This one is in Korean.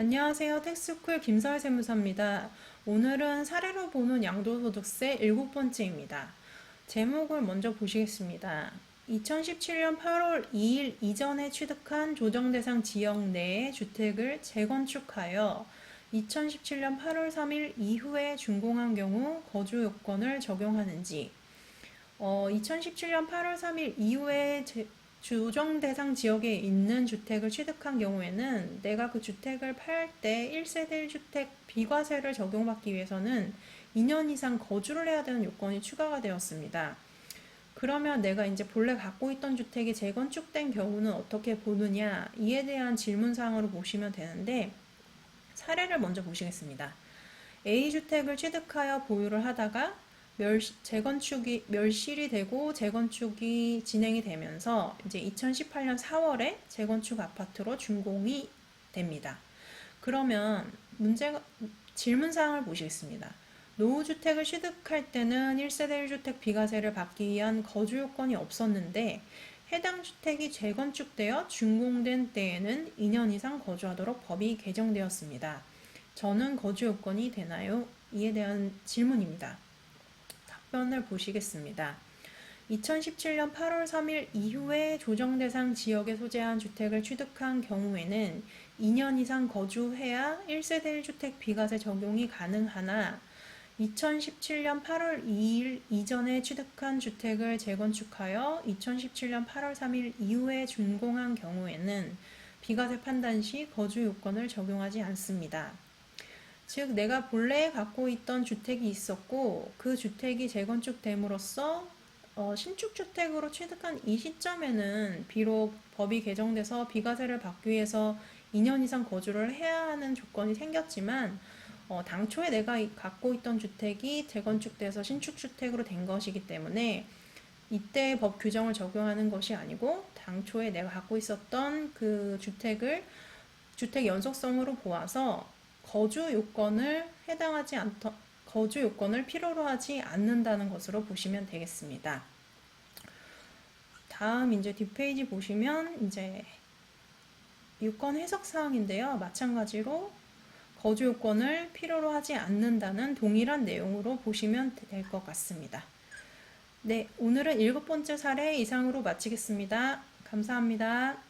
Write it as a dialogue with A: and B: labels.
A: 안녕하세요. 텍스쿨 김서희 세무사입니다. 오늘은 사례로 보는 양도소득세 일곱 번째입니다. 제목을 먼저 보시겠습니다. 2017년 8월 2일 이전에 취득한 조정대상 지역 내의 주택을 재건축하여 2017년 8월 3일 이후에 준공한 경우 거주 요건을 적용하는지, 어, 2017년 8월 3일 이후에 제- 조정 대상 지역에 있는 주택을 취득한 경우에는 내가 그 주택을 팔 때 1세대 1주택 비과세를 적용받기 위해서는 2년 이상 거주를 해야 되는 요건이 추가가 되었습니다. 그러면 내가 이제 본래 갖고 있던 주택이 재건축된 경우는 어떻게 보느냐 이에 대한 질문 사항으로 보시면 되는데 사례를 먼저 보시겠습니다. A 주택을 취득하여 보유를 하다가 멸, 재건축이 멸실이 되고 재건축이 진행이 되면서 이제 2018년 4월에 재건축 아파트로 준공이 됩니다. 그러면 문제가 질문 사항을 보시겠습니다. 노후주택을 취득할 때는 1세대 1주택 비과세를 받기 위한 거주 요건이 없었는데 해당 주택이 재건축되어 준공된 때에는 2년 이상 거주하도록 법이 개정되었습니다. 저는 거주 요건이 되나요? 이에 대한 질문입니다. 답변을 보시겠습니다. 2017년 8월 3일 이후에 조정 대상 지역에 소재한 주택을 취득한 경우에는 2년 이상 거주해야 1세대 1주택 비과세 적용이 가능하나 2017년 8월 2일 이전에 취득한 주택을 재건축하여 2017년 8월 3일 이후에 준공한 경우에는 비과세 판단 시 거주 요건을 적용하지 않습니다. 즉 내가 본래 갖고 있던 주택이 있었고 그 주택이 재건축됨으로써 어, 신축 주택으로 취득한 이 시점에는 비록 법이 개정돼서 비과세를 받기 위해서 2년 이상 거주를 해야 하는 조건이 생겼지만 어, 당초에 내가 이- 갖고 있던 주택이 재건축돼서 신축 주택으로 된 것이기 때문에 이때 법 규정을 적용하는 것이 아니고 당초에 내가 갖고 있었던 그 주택을 주택 연속성으로 보아서 거주 요건을 해당하지 않더 거주 요건을 필요로 하지 않는다는 것으로 보시면 되겠습니다. 다음 이제 뒷페이지 보시면 이제 요건 해석 사항인데요. 마찬가지로 거주 요건을 필요로 하지 않는다는 동일한 내용으로 보시면 될 것 같습니다. 네, 오늘은 일곱 번째 사례 이상으로 마치겠습니다. 감사합니다.